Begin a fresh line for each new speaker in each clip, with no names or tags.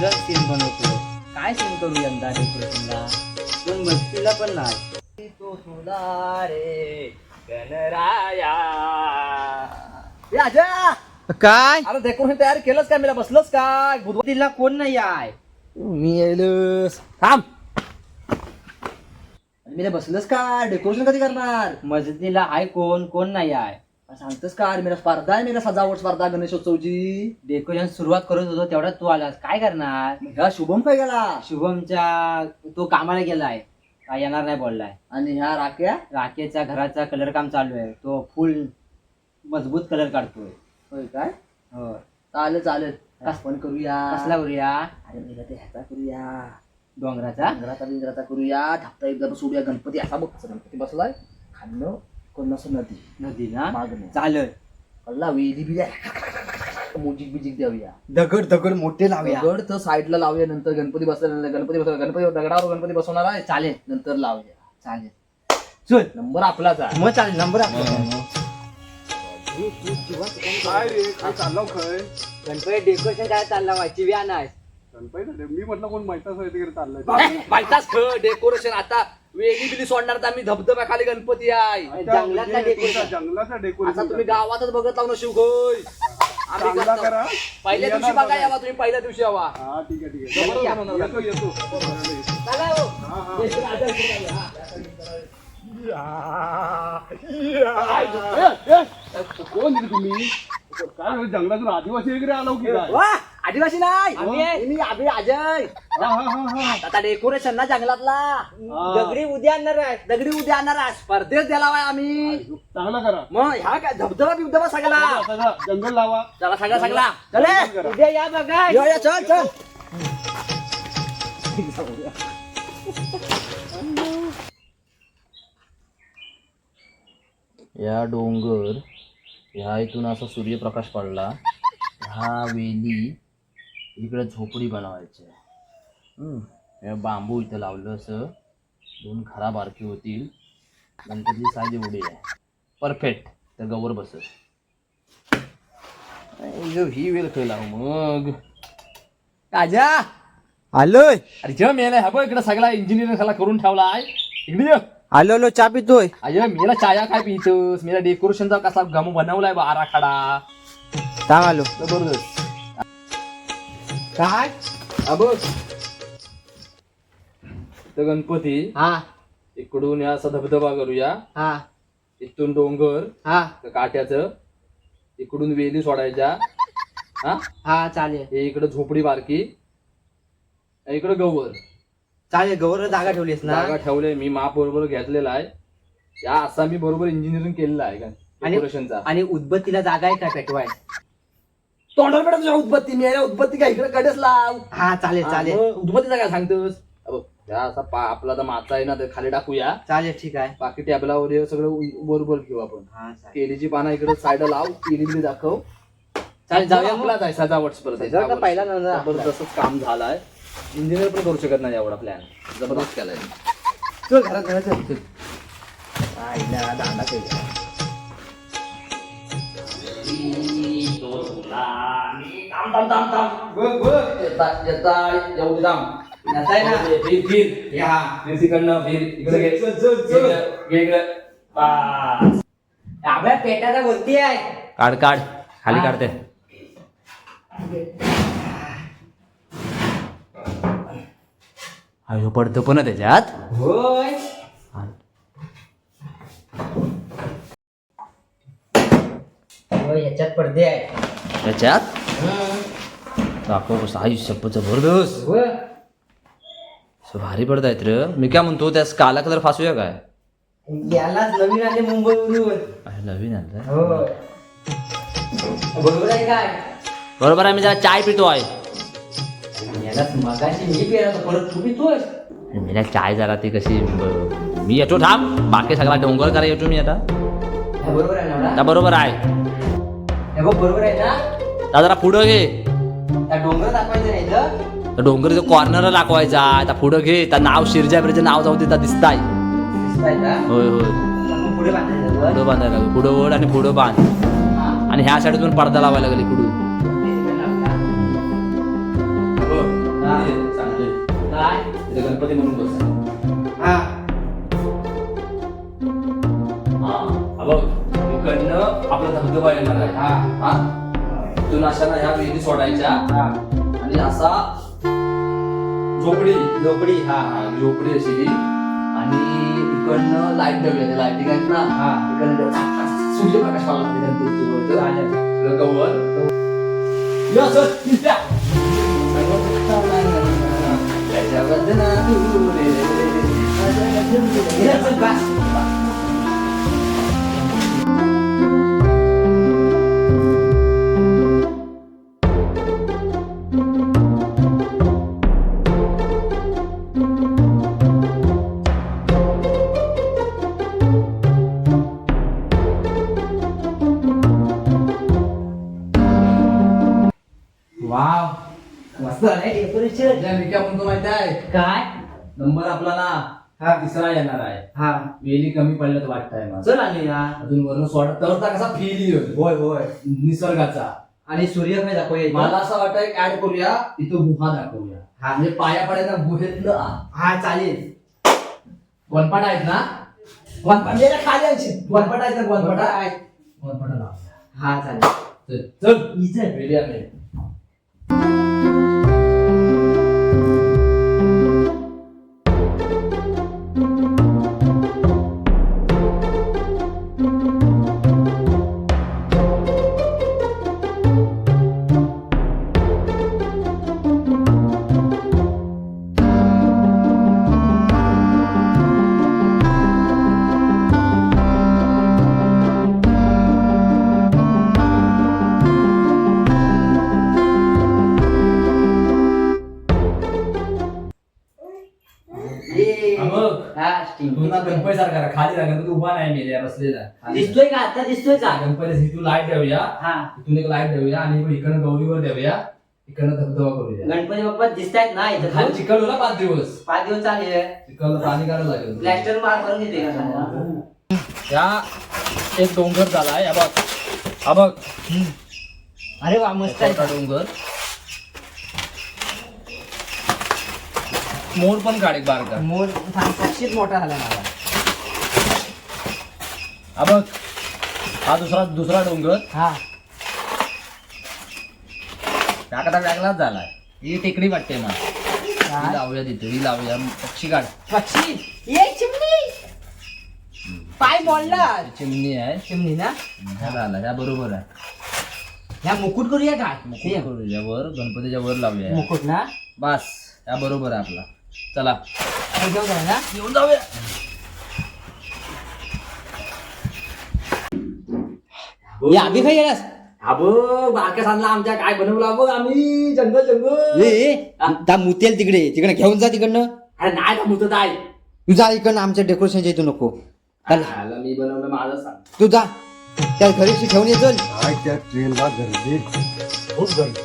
Dozen scene बनवतो. काय scene करू यंदा डेकोरेशनला पण मस्तीला पण नाही. तो तुला रे गणराया. काय?
अरे डेकोरेशन तयार केलंच काय मला बसलंच काय बुधवार
तिला कोण नाही आहे?
मी येलोस थांब. मी बसलंच काय डेकोरेशन कधी करणार?
मस्तीला आहे कोण? कोण नाही आहे?
सांगतोस का? अरे मेरा स्पर्धा आहे मेरा सजावट स्पर्धा गणेशोत्सवची.
डेकोरेशन सुरुवात करत होतो तेवढ्यात तू आलास. काय करणार?
ह्या शुभम काय गेला?
शुभमच्या तो कामाला गेलाय. काय येणार नाही बोललाय.
आणि ह्या राख्या?
राकेच्या घराचा कलर काम चालू आहे. तो फुल मजबूत कलर काढतोय.
होय काय?
हो
चालेल चालेल. कस पण करूया.
कसला करूया?
अरे मेला ते ह्याचा करूया.
डोंगराचा?
डोंगराचा बिंगराचा करूया. धापता एकदा सोडूया गणपती असा बघ गणपती बसलाय. खाल्लं कोण नदी?
नदी ना
मागणे
चालेल
कल्ला वेली बिल्या मुजिक बिजिक देऊया
दगड दगड मोठे लावूया.
दगड तर साईडला लावूया नंतर गणपती बसल्यानंतर गणपती बसला गणपती दगडावर गणपती बसवणार आहे.
चालेल
नंतर लावूया.
चालेल. चल.
नंबर आपलाच आहे.
मग चालेल नंबर
काय रे काय चाललं खय
गणपती डेकोरेशन काय चालला व्हायची व्या नाही
गणपती. मी म्हटलं कोण माहितच आहे तिकडे चाललंय.
माहिताच ख डेकोरेशन आता वेगळी बिली सोडणार तर आम्ही धबधब्याखाली गणपती आहे
जंगलातलं decoration.
तुमच्या जंगलाचं
आता
डेकोरेशन
तुम्ही गावातच बघत लावून शिवगोय आम्ही
चांगला
करतो.
करा.
पहिल्या दिवशी
येणार
बघा. यावा तुम्ही पहिल्या दिवशी यावा
हा ठीक आहे ठीक आहे
जबरदस्त
येतो,
बनवणार.
येतो येतो
चला हो.
हा हा
इकडे आता इकडे जाऊया.
कोण दिली तुम्ही काय म्हणजे जंगलातून आदिवासी वगैरे आलो की काय
वा, आदिवासी नाही.
आम्ही आहे.
मी अजय.
हा हा हा हा.
आता डेकोरेशन ना जंगलातला.
दगडी उद्या आणणार आहे.
दगडी उद्या आणणार आहे. स्पर्धेत दिलावाय आम्ही.
चांगला करा.
मग ह्या काय धबधबा बिबधबा सगळा.
सगळा जंगल लावा.
चला सगळा सगळा. चले.
उद्या या बघा.
यो, यो, चल चल. या डोंगर ह्या इथून असा सूर्यप्रकाश पडला. ह्या वेली इकडे झोपडी बनवायची आहे. हम्म. हे बांबू इथं लावलं असं. दोन खरा बारकी होतील. गणपतीची साईज एवढी आहे. परफेक्ट तर गवर बसत ही वेल खायला हो मग. राजा!
आलोय.
अरे जेव्हा मेला हा बघ इकडे सगळा इंजिनिअरिंग सगळा करून ठेवला आहे इकडे.
आलो आलो चा पितोय.
अरे मेला चाया काय पितोस? मेला डेकोरेशनचा कसा गम बनवलाय बा आराखडा.
सांग आलो.
जबरदस्त.
काय?
तर गणपती
हा.
इकडून या असा धबधबा करूया.
हा.
इथून डोंगर
हा.
त्या काट्याचं. इकडून वेली सोडायच्या. हा?
हा चालेल.
हे इकडं झोपडी बारकी. इकडं गवर.
चालेल गौरव जागा ठेवलीस ना?
जागा ठेवले मी माप बरोबर घेतलेला आहे. या असा मी बरोबर इंजिनिअरिंग केलेलं आहे का?
आणि-
डेकोरेशनचा
आणि उदबत्तीला जागा आहे का पेटवाय
तोंडावर पेटा तुझ्या उदबत्ती मी आहे, उदबत्ती काय इकडे कडेच लाव.
हा चालेल चालेल.
मग उदबत्तीचा काय सांगतोस? अबो, या असा पा आपला तर माचा आहे ना ते खाली टाकूया.
चालेल ठीक आहे.
बाकी टॅबलावर हे सगळं उ- बरोबर घेऊ आपण.
हा चालेल.
केलीची पानं इकडे साईड लाव केली बिली दाखव.
चालेल जाऊया मग.
आहे सजावट स्पर्धा आहे,
सजावट का
सजावट.
पहिला नंबर आपला.
जबरदस्तच काम झालाय. इंजिनियर पण करू शकत नाही एवढा प्लॅन जबरदस्त केलाय.
चल घरात घरात चल.
आईला दांडा केला. थांब थांब थांब थांब बघ बघ येता येता एवढी थांब
येताय ना?
फिर फिर या फिर तिकडनं फिर इकडे घे. इकडं, घे इकडं. बास.
आपल्या पेटाचा वरती आहे.
काढ काढ. खाली
हा.
काढते. अयो पडतो पण त्याच्यात.
होय. होय याच्यात पडदे आहे.
त्याच्यात दाखव आयुष्य जबरदस्त भारी पडतायत रे मी काय म्हणतो त्या काला कलर फासूया काय
यालाच नवीन आले मुंबईवरून
नवीन आलं
बरोबर आहे काय
बरोबर आहे मी जरा चाय पितो आहे
यालाच मगाशी मी पेरा परत तू पितोय
मी ना चाय जरा ती कशी मी येतो थांब बाकी सगळा डोंगर करा येतो मी आता।
हे बरोबर आहे ना
बरोबर आहे।
हे बरोबर आहे ना?
आता जरा पुढं घे.
डोंगर दाखवायचं नाही इथं.
कॉर्नर दाखवायचा आता पुढं घे. त्या नाव शिरजा बिरचं नाव जाऊ दे दिसताय.
दिसताय का?
होय होय.
मग पुढे बांधायचं वर.
पुढं बांधायला लागेल. पुढं ओढ आणि पुढं बांध.
हा.
आणि ह्या साईडून पडदा लावायला लागेल. हो. ते गणपती म्हणून बस
हा.
हा. हा बघ. इकडनं आपला धबधबा येणार आहे.
हा.
हा. इथून अशा ना ह्या वेली सोडायच्या.
हा
आणि असा झोपडी
झोपडी हा
हा झोपडी अशी. आणि इकडनं लाइट देऊया त्या लाईटी आहेत ना?
हा.
इकडनं सूर्यप्रकाश पाहिला लागते म्हणतो माहिती आहे?
काय?
नंबर आपला ना
हा.
तिसरा येणार आहे.
हा.
वेली कमी पडल्या तर वाटत आहे मला.
चल आणूया
अजून वरून सोडा. तर कसा फील येईल.
होय होय.
निसर्गाचा.
आणि सूर्य काय दाखवूया इथं?
मला असं वाटतं एक ऍड करूया इथं गुहा दाखवूया.
हा.
म्हणजे पाया पडायला गुहेतलं आ.
हा चालेल.
वनपाट आहेत ना?
वनपांड्याला खाली आणशील.
वनपाट आहेत ना वनपाटा
वनपाटा आहे.
वनपाटा लावूया
हा चालेल.
चल, चल.
इथं
वेली आले हा. पुन्हा गणपती सारखा. खाली राहा उभा नाही मेल्या बसलेला. खाली.
दिसतोय का? आता दिसतोय का?
गणपती इथून लाइट देऊया.
हा.
इथून एक लाइट देऊया आणि इकडनं गौरीवर देऊया. इकडनं धबधबा करूया.
गणपती बाप्पा दिसतायत ना इथं
खाली चिखल होला पाच दिवस.
पाच दिवस चालेल
चिखल पाणी काढायला लागेल
प्लॅस्टर मार करून घेते का?
या एक डोंगर झालाय हा बघ. हा बघ.
अरे वा मस्त आहे.
डोंगर. मोर पण काढ एक बारका
मोर साक्षीत मोठा झाला मला
हा बघ. हा दुसरा दुसरा डोंगर.
हा.
टाका वेगळाच झालाय. ही टेकडी वाटते ना ही? लावूया तिथे ही लावूया. पक्षी काढ.
पक्षी? ये चिमणी! पाय मोडला
चिमणी आहे.
चिमणी ना?
झाला ह्या बरोबर आहे.
ह्या मुकुट करूया काय
मुकुट करूया वर गणपतीच्या वर लावूया.
मुकुट ना?
बस ह्या बरोबर आहे आपला. चला.
घेऊन जाऊ ना
घेऊन जाऊया
ये आम्ही काय गेलास
अबो बारक्या सांगला आमच्या काय बनवलं बघ आम्ही. जंगल जंगल.
ए त्या मुतेल तिकडे. तिकडे घेऊन जा तिकडनं.
अरे नाही का मुतत आहे
तू जा इकडनं आमच्या डेकोरेशनच्या इथं नको. चल.
आला मी बनवलं माझं सांग.
तू जा. त्या घरीशी घेऊन ये चल.
काय त्या ट्रेनला गर्दी? खूप गर्दी.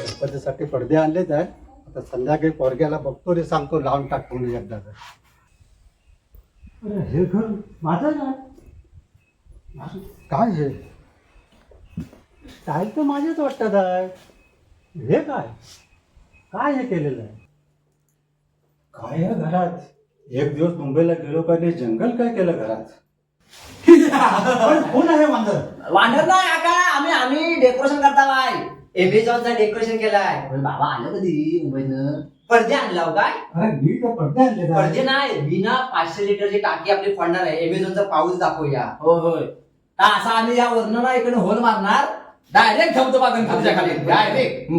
गणपतीसाठी पडदे आणलेच आहेत आता संध्याकाळी पोरग्याला बघतो रे सांगतो लावून टाक म्हणून एकदा अरे हे घर माझं ना काय हे? स्टाईल तर माझेच वाटतात आहे. हे काय? काय हे केलेलं आहे? काय आहे घरात? एक दिवस मुंबईला गेलो का नाही जंगल काय केलं घरात? पण कोण आहे वांदर?
वांडर ना काका आम्ही आम्ही डेकोरेशन करता बाय एमेझॉनचं डेकोरेशन केलाय.
बाबा आलं कधी मुंबईनं
पडदे आणला हो काय?
अरे मी तर पडदे आणले
पडदे नाही बिना पाचशे लिटरची टाकी आपली फोडणार आहे. एमेझॉनचा पाऊस दाखवूया.
होय होय असा आम्ही या वरनं ना इकडे होल मारणार. डायरेक्ट ठेवतो बा गणपतीच्या खाली. डायरेक्ट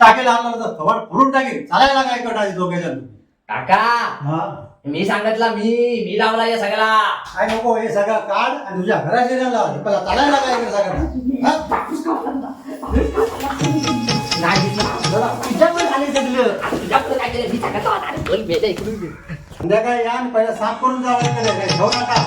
टाकेल आणलं तर थोड फोडून टाकेल चालायला काय कटायचे दोघे जण.
काका
हा
मी सांगितलं मी मी लावला या सगळ्याला
काय नको हे सगळं काढ आणि तुझ्या घराचे जण लाव पहिला चालायला काय इकडे सगळं हा?
नाही दिसलं. तुझ्याकडे झाले सगळं तुझ्याकडे काय केलं मी सांगतो आता. अरे, बोल, मेलं इकडून.
संध्याकाळी या आणि पहिला साफ करून जावं लागेल काय ठेवू नका